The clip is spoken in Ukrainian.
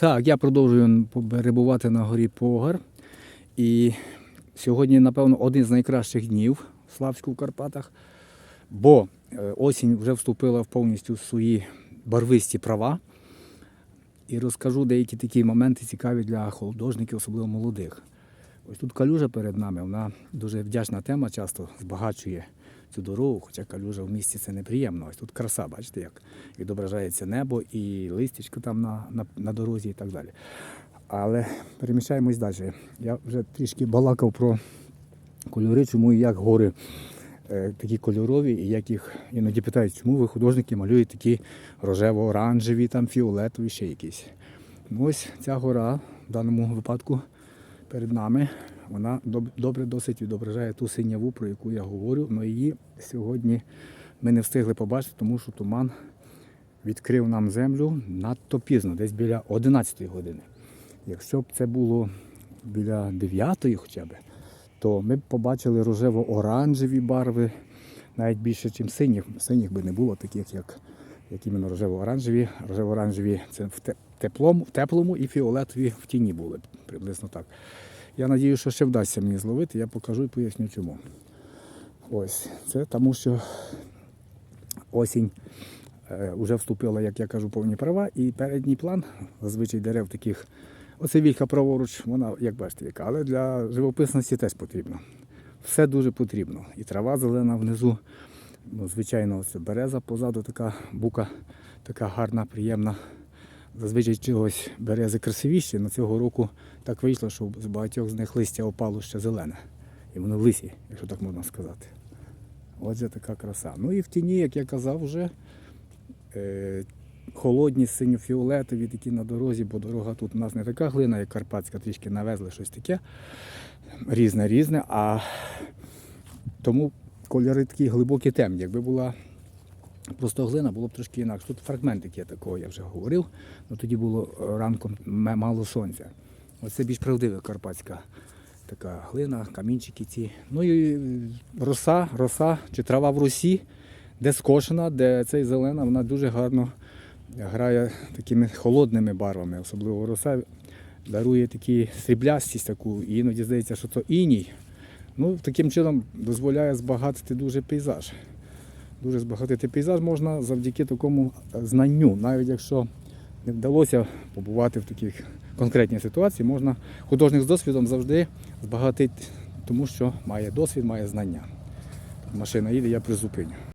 Так, я продовжую перебувати на горі Погар. І сьогодні, напевно, один з найкращих днів в Славську в Карпатах, бо е, осінь вже вступила в повністю свої барвисті права. І розкажу деякі такі моменти цікаві для художників, особливо молодих. Ось тут калюжа перед нами, вона дуже вдячна тема, часто збагачує цю дорогу, хоча калюжа в місті це неприємно. Ось тут краса, бачите, як відображається небо і листячко там на, на, на дорозі і так далі. Але переміщаємось далі. Я вже трішки балакав про кольори, чому і як гори е, такі кольорові, і як їх іноді питають, чому ви художники малюють такі рожево-оранжеві, там фіолетові, ще якісь. Ну, ось ця гора в даному випадку перед нами. Вона добре досить відображає ту синяву, про яку я говорю. але її сьогодні ми не встигли побачити, тому що туман відкрив нам землю надто пізно, десь біля 11 години. Якщо б це було біля 9 хоча б, то ми б побачили рожево-оранжеві барви, навіть більше, ніж синіх. Синіх би не було, таких як, як іменно рожево-оранжеві. Рожево-оранжеві це в теплому, в теплому і фіолетові в тіні були приблизно так. Я надію, що ще вдасться мені зловити, я покажу і поясню чому. Ось, це тому що осінь е, вже вступила, як я кажу, повні права, і передній план, зазвичай дерев таких, оце вілька праворуч, вона, як бачите, яка, але для живописності теж потрібно. Все дуже потрібно. І трава зелена внизу, ну, звичайно, ось береза позаду, така бука, така гарна, приємна. Зазвичай чогось берези красивіші, але цього року так вийшло, що з багатьох з них листя опало ще зелене. І воно в лисі, якщо так можна сказати. Отже, така краса. Ну і в тіні, як я казав, вже е, холодні синьо-фіолетові такі на дорозі, бо дорога тут у нас не така глина, як Карпатська, трішки навезли щось таке. Різне, різне. А тому кольори такі глибокі темні. Якби була просто глина, було б трошки інакше. Тут фрагментик є такого, я вже говорив. Ну, тоді було е, ранком мало сонця. Оце більш правдива карпатська така глина, камінчики ці. Ну і е, роса, роса чи трава в росі, де скошена, де цей зелена, вона дуже гарно грає такими холодними барвами, особливо роса дарує такі сріблястість таку, і іноді здається, що то іній. Ну, таким чином дозволяє збагатити дуже пейзаж. Дуже збагатити пейзаж можна завдяки такому знанню. Навіть якщо не вдалося побувати в таких конкретній ситуації, можна художник з досвідом завжди збагатити, тому що має досвід, має знання. Машина їде, я призупиню.